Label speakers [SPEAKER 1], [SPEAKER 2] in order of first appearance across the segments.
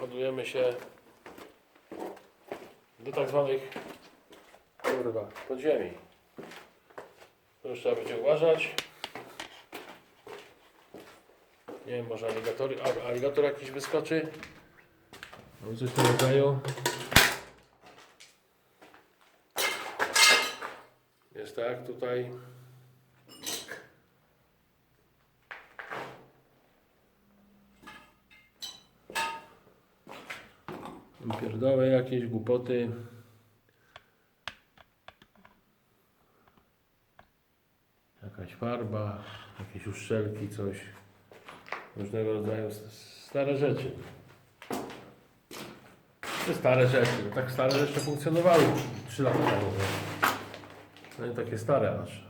[SPEAKER 1] ładujemy się do tak zwanych kurwa podziemi. To już trzeba będzie uważać. Nie wiem, może aligator, a- aligator jakiś wyskoczy. No coś w tym rodzaju. Jest tak tutaj. Pierdoły jakieś, głupoty. Jakaś farba, jakieś uszczelki, coś. Różnego rodzaju stare rzeczy. Te stare rzeczy, no tak stare rzeczy funkcjonowały 3 lata temu. No i takie stare aż.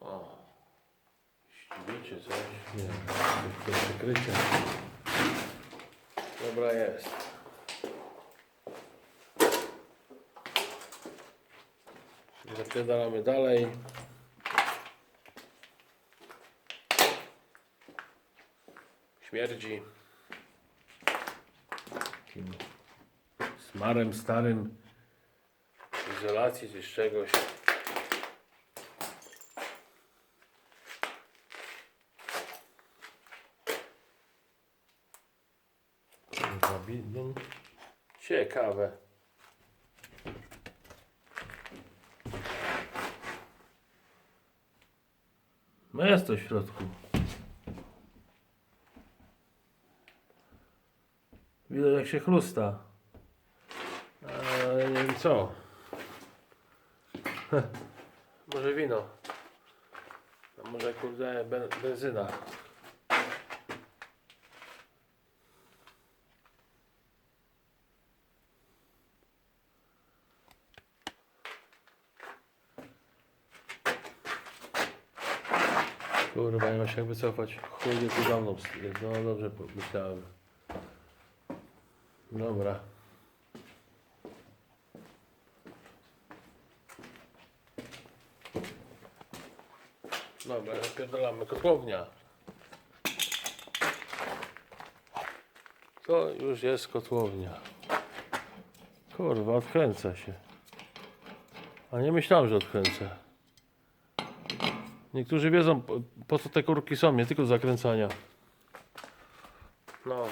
[SPEAKER 1] O. Ściwicie coś? Nie. To przykrycie. Dobra jest. Zapierdalamy dalej. Śmierdzi. Takim smarem starym izolacji czy z czegoś. Bidą. Ciekawe. Jest to w środku. Widać jak się chrusta. Ale nie wiem co. Może wino. A może kurde ben, benzyna. Ma się wycofać. Chuj nie za mną. No dobrze myślałem. Dobra. Dobra, napierdalamy kotłownia. To już jest kotłownia. Kurwa, odkręca się. A nie myślałem, że odkręcę. Niektórzy wiedzą po, co te kurki są, nie tylko do zakręcania. No.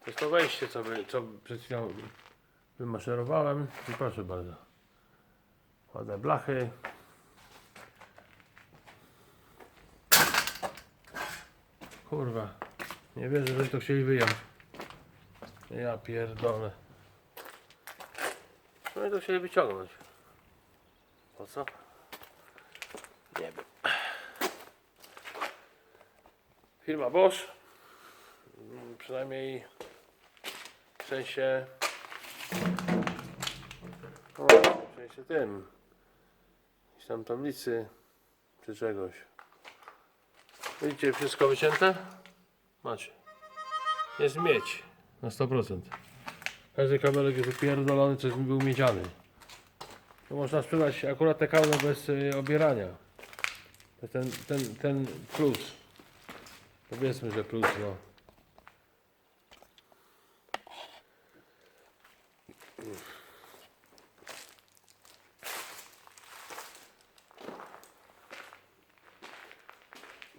[SPEAKER 1] To jest to wejście, co, by, co przed chwilą wymaszerowałem. I proszę bardzo. Ładne blachy. Kurwa. Nie wierzę, że to chcieli wyjąć. Ja pierdolę. Co oni to chcieli wyciągnąć? Po co? Nie wiem. Firma Bosch. Mm, Przynajmniej w sensie. O, w sensie tym. Gdzieś tam tablicy czy czegoś. Widzicie wszystko wycięte? Macie. Jest miedź na 100%. Każdy kabelek jest upierdolony, coś był miedziany. To można sprzedać akurat te kauny bez y, obierania. To ten, ten, ten plus. Powiedzmy, że plus, no.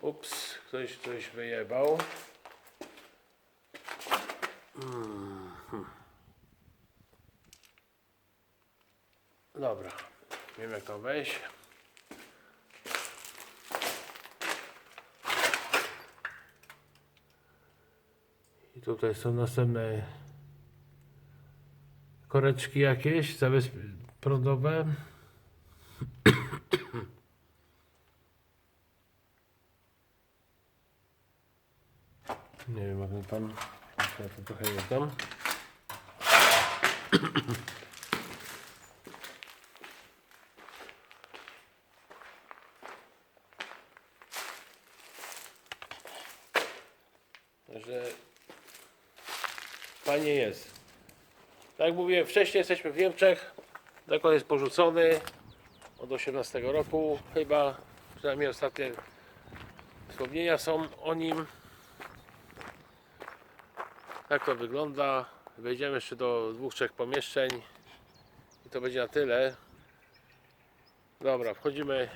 [SPEAKER 1] Ups, ktoś coś wyjebał. Dobra, wiem jak tam wejść. I tutaj są następne koreczki jakieś prądowe. Nie wiem jak tam. Ja to trochę nie tam. Że fajnie jest. Tak jak mówiłem, wcześniej jesteśmy w Niemczech. Zakład jest porzucony. od 18 roku chyba, przynajmniej ostatnie wspomnienia są o nim. Tak to wygląda. Wejdziemy jeszcze do dwóch, trzech pomieszczeń i to będzie na tyle. Dobra, wchodzimy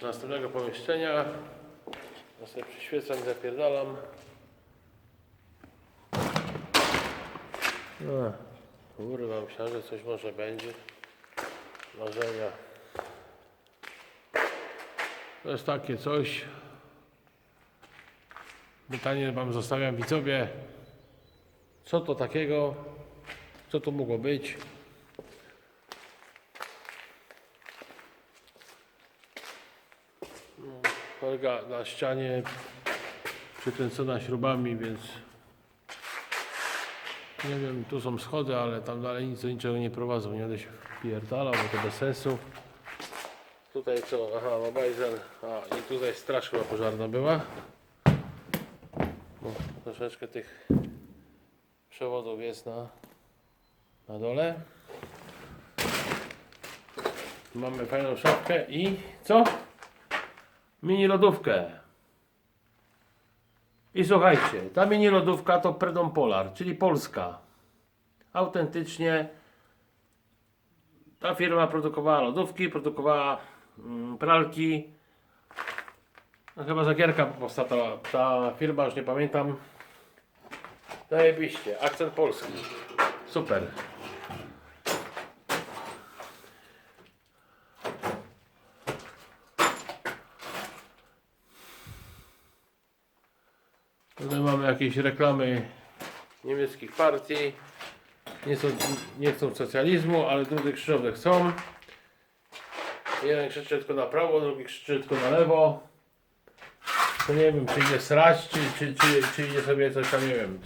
[SPEAKER 1] do następnego pomieszczenia. Ja sobie przyświecam zapierdalam. No, kurwa, myślałem, że coś może będzie. Marzenia. To jest takie coś. Pytanie wam zostawiam widzowie. Co to takiego? Co to mogło być? No, Na ścianie przykręcona śrubami, więc nie wiem, tu są schody, ale tam dalej nic do niczego nie prowadzą. Nie będę się wpierdalał, bo to bez sensu. Tutaj co? Aha, no. A, i tutaj straż chyba pożarna była. No, troszeczkę tych przewodów jest na, na dole. Mamy fajną szafkę i co? Mini lodówkę. I słuchajcie, ta mini lodówka to Predom Polar, czyli Polska. Autentycznie ta firma produkowała lodówki, produkowała mm, pralki. No, chyba Zagierka powstała ta, ta firma, już nie pamiętam. Zajebiście, akcent polski. Super. Tutaj mamy jakieś reklamy niemieckich partii. Nie, są, nie chcą socjalizmu, ale drugi krzyżowe chcą. Jeden krzyczy tylko na prawo, drugi krzyczy tylko na lewo. To nie wiem, czy idzie srać, czy, czy, czy, czy idzie sobie coś tam, nie wiem,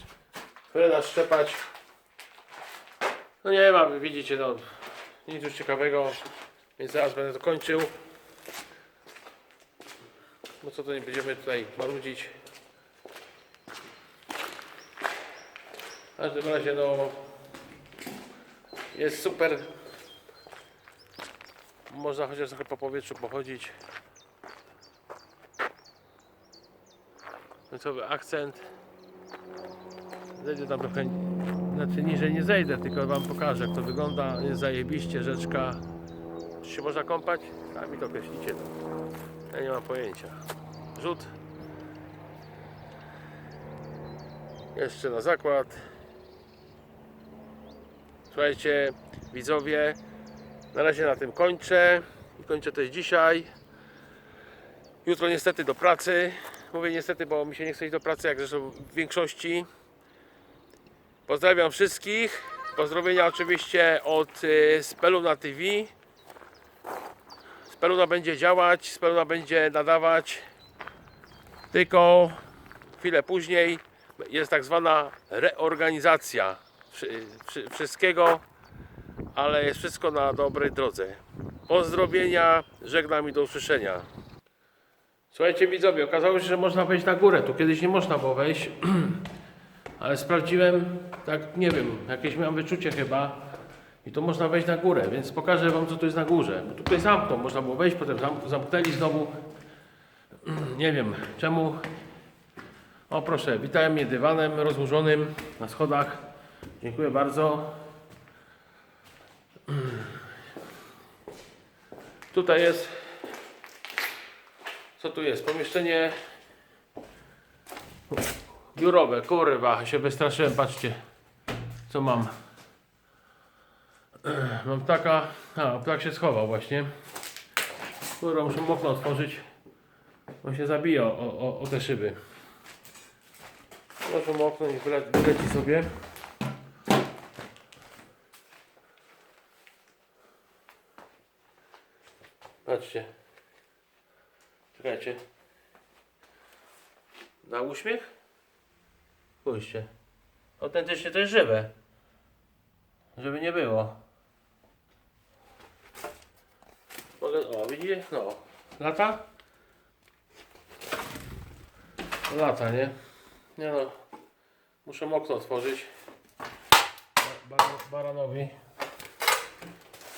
[SPEAKER 1] Freda szczepać. No nie ma, wy widzicie, no nic już ciekawego, więc zaraz będę to kończył. No co to nie będziemy tutaj marudzić. W każdym razie no jest super. Można chociaż trochę po powietrzu pochodzić. Końcowy akcent. Zejdę tam trochę, znaczy niżej nie zejdę, tylko wam pokażę jak to wygląda. Jest zajebiście rzeczka. Czy się można kąpać? Sami to określicie. Ja nie mam pojęcia. Rzut. Jeszcze na zakład. Słuchajcie, widzowie, na razie na tym kończę. I kończę też dzisiaj. Jutro niestety do pracy. Mówię niestety, bo mi się nie chce iść do pracy, jak zresztą w większości. Pozdrawiam wszystkich. Pozdrowienia oczywiście od y, Speluna TV. Speluna będzie działać, Speluna będzie nadawać. Tylko chwilę później jest tak zwana reorganizacja wszystkiego, ale jest wszystko na dobrej drodze. Pozdrowienia, żegnam i do usłyszenia. Słuchajcie widzowie, okazało się, że można wejść na górę. Tu kiedyś nie można było wejść, ale sprawdziłem, tak nie wiem, jakieś miałem wyczucie chyba i to można wejść na górę, więc pokażę wam co tu jest na górze. Bo tutaj zamknął, można było wejść, potem zam zamknęli znowu. Nie wiem czemu. O proszę, witałem mnie dywanem rozłożonym na schodach. Dziękuję bardzo. Tutaj jest co tu jest? Pomieszczenie biurowe. Kurwa, się wystraszyłem. Patrzcie, co mam. Mam taka. A, tak się schował właśnie. Kurwa, muszę mu okno otworzyć. On się zabija o, o, o te szyby. Mu okno, niech wyle- wyleci sobie. Patrzcie. Czekajcie. Na uśmiech? Spójrzcie. Autentycznie to jest żywe. Żeby nie było. Mogę, o widzicie? No. Lata? Lata, nie? Nie no. Muszę okno otworzyć. Baran, baranowi.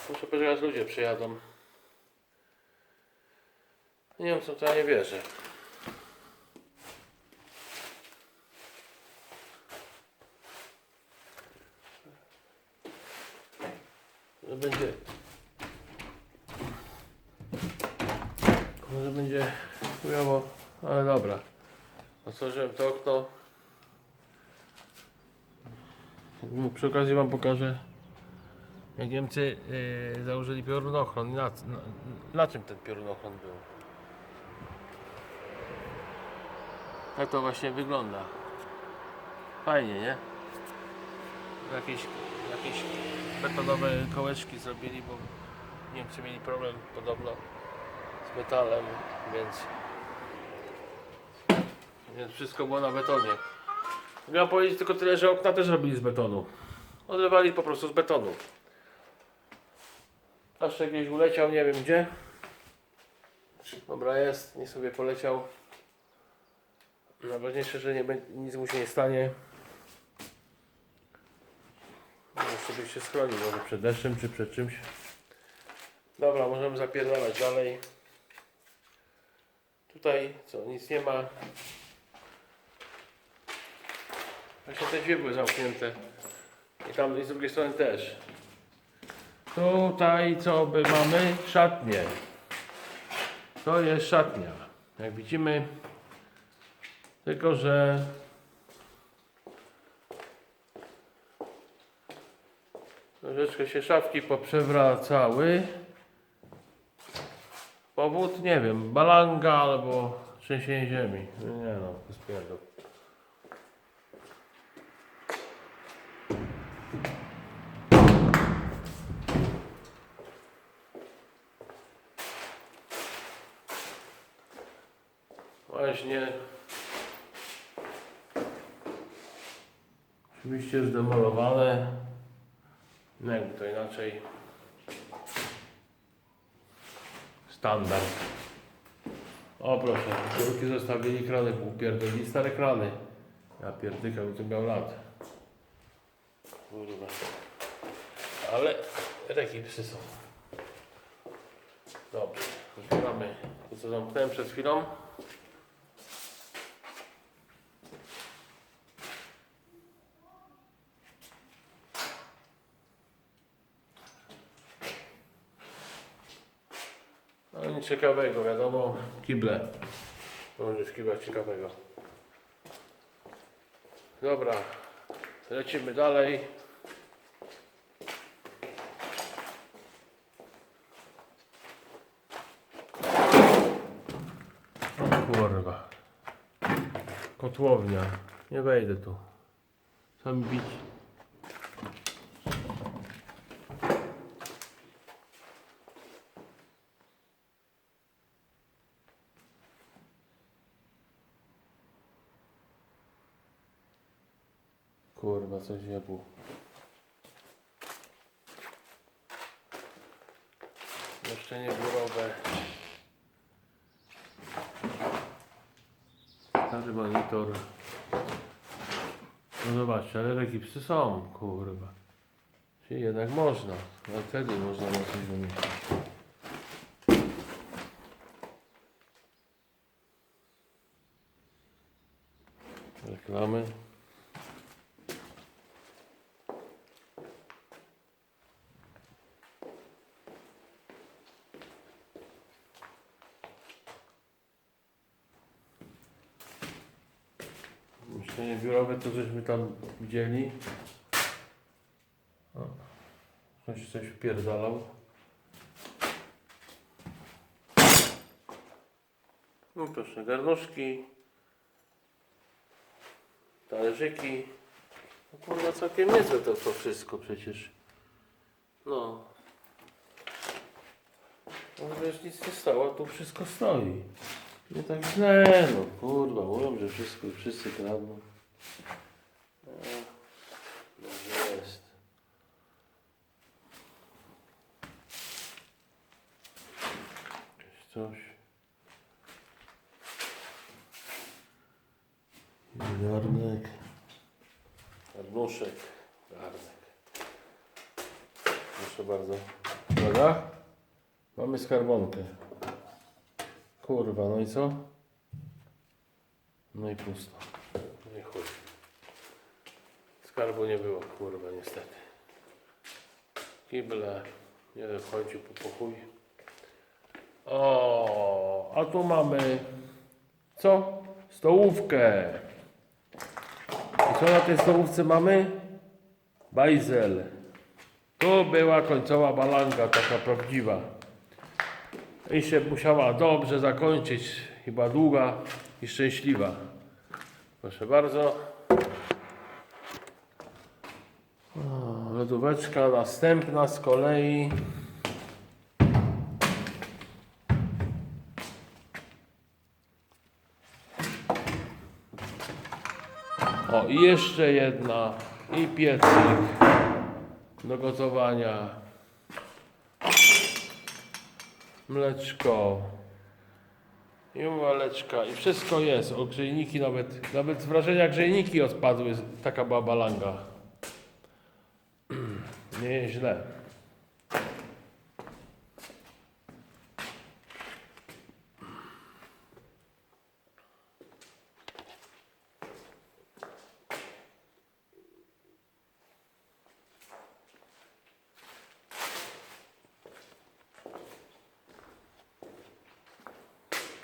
[SPEAKER 1] Muszę poczekać, aż ludzie przyjadą. Nie wiem co to ja nie wierzę. Będzie. Może będzie chujowo, ale dobra. Otworzyłem to okno. No, Przy okazji wam pokażę jak Niemcy yy, założyli piorunochron. Na, na, na czym ten piorunochron był? Tak to właśnie wygląda. Fajnie, nie? Jakieś, jakieś betonowe kołeczki zrobili, bo Niemcy mieli problem podobno z metalem, więc, więc wszystko było na betonie. Miałem powiedzieć tylko tyle, że okna też robili z betonu. Odrywali po prostu z betonu. Aż jakieś uleciał, nie wiem gdzie. Dobra jest, nie sobie poleciał. Najważniejsze, że nie, nic mu się nie stanie. Może sobie się schroni, może przed deszczem czy przed czymś. Dobra, możemy zapierdalać dalej. Tutaj co, nic nie ma. Właśnie te drzwi były zamknięte. I tam i z drugiej strony też. Tutaj co by mamy? Szatnię. To jest szatnia. Jak widzimy. Tylko, że troszeczkę się szafki poprzewracały. Powód nie wiem, balanga albo trzęsienie ziemi. No Nie no, pierdol. Właśnie. Oczywiście zdemolowane. No jakby to inaczej. Standard. O proszę, górki zostawili krany, upierdolili stare krany. Ja pierdykam, to miał lat. Kurwa. Ale reki psy są. Dobrze, otwieramy to co zamknąłem przed chwilą. Nic ciekawego, wiadomo, kible. Może w kiblach ciekawego. Dobra, lecimy dalej. O kurwa. Kotłownia. Nie wejdę tu. Co mi bić? Kurwa, coś jebło. Jeszcze nie biurowe. Stary monitor. No zobaczcie, ale rekipsy są, kurwa. Czyli jednak można. No wtedy można na coś wymyślić. Reklamy. Mieszkanie biurowe to żeśmy tam widzieli. O, ktoś coś wpierdalał. No proszę, garnuszki. Talerzyki. No kurwa całkiem niezłe to, to wszystko przecież. No. No wiesz, nic nie stało, tu wszystko stoi. Nie tak źle, no kurwa, mówią, że wszystko, wszyscy kradną. No, dobrze jest. Coś. Garnek. Garnuszek. Garnek. Proszę bardzo. Uwaga. Mamy skarbonkę. Kurwa, no i co? No i pusto. No i chuj. Skarbu nie było, kurwa, niestety. Kible. Nie wiem, chodzi po pochuj. O, a tu mamy co? Stołówkę. I co na tej stołówce mamy? Bajzel. Tu była końcowa balanka, taka prawdziwa. I się musiała dobrze zakończyć. Chyba długa i szczęśliwa. Proszę bardzo. Lodóweczka następna z kolei. O, i jeszcze jedna. I piecyk do gotowania. Mleczko. I mleczka. I wszystko jest. O, grzejniki nawet. Nawet z wrażenia grzejniki odpadły. Taka była balanga. Nie jest źle.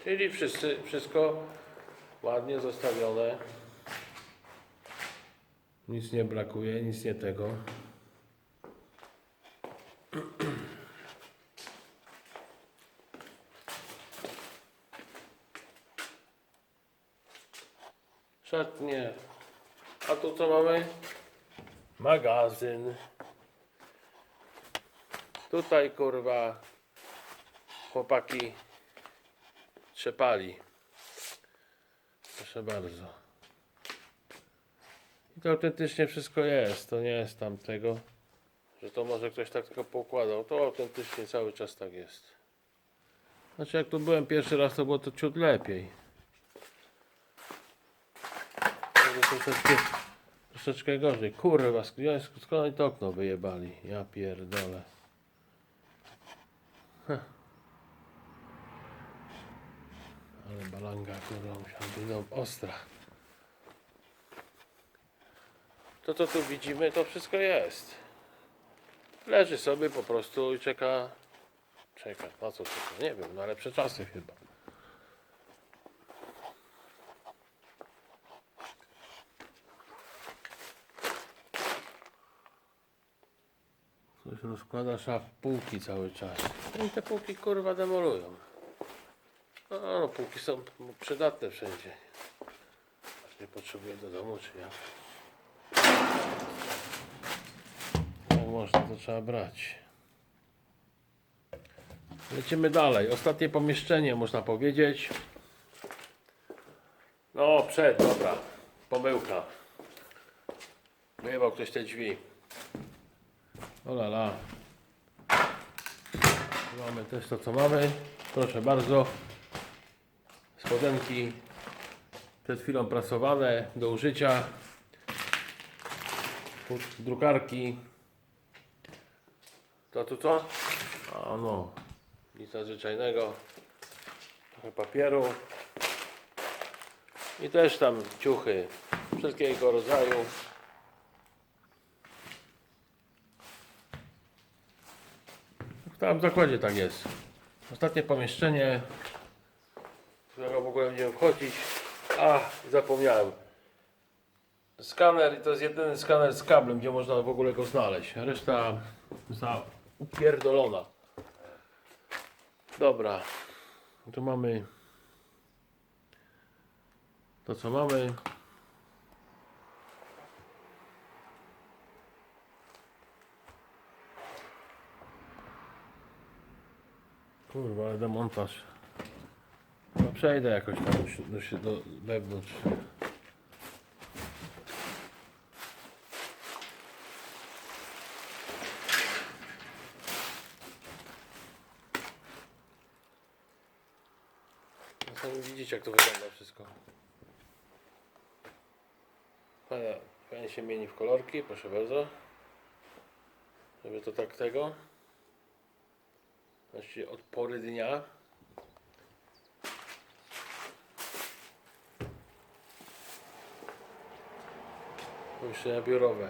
[SPEAKER 1] Czyli wszyscy, wszystko ładnie zostawione. Nic nie brakuje, nic nie tego. Szatnie. A tu co mamy? Magazyn. Tutaj kurwa chłopaki trzepali. Proszę bardzo. I to autentycznie wszystko jest. To nie jest tam tego, że to może ktoś tak tylko poukładał. To autentycznie cały czas tak jest. Znaczy jak tu byłem pierwszy raz, to było to ciut lepiej. Troszeczkę, troszeczkę gorzej. Kurwa, sk- skąd oni to okno wyjebali? Ja pierdolę. Ale balanga, kurwa, musiała być no, ostra. To co tu widzimy, to wszystko jest. Leży sobie po prostu i czeka. Czeka, na co czeka? Nie wiem, na lepsze czasy chyba. Ktoś rozkłada szaf półki cały czas. No i te półki kurwa demolują. No, no póki są przydatne wszędzie. Aż nie potrzebuję do domu, czy jak? Jak można, to trzeba brać. Lecimy dalej. Ostatnie pomieszczenie, można powiedzieć. No, przed, dobra. Pomyłka. Wyjebał ktoś te drzwi. O la la. Mamy też to, co mamy. Proszę bardzo. Spodenki przed chwilą prasowane do użycia. Drukarki. To tu co? A no, nic nadzwyczajnego. Trochę papieru. I też tam ciuchy wszelkiego rodzaju. W zakładzie tak jest. Ostatnie pomieszczenie którego w będziemy wchodzić. A, zapomniałem. Skaner i to jest jedyny skaner z kablem, gdzie można w ogóle go znaleźć. Reszta za upierdolona. Dobra. Tu mamy to co mamy. Kurwa, ale demontaż. No przejdę jakoś tam do, do, do wewnątrz. No widzicie jak to wygląda wszystko. Fajnie, fajnie się mieni w kolorki, proszę bardzo. Żeby to tak tego. Właściwie od pory dnia. Pomieszczenia biurowe.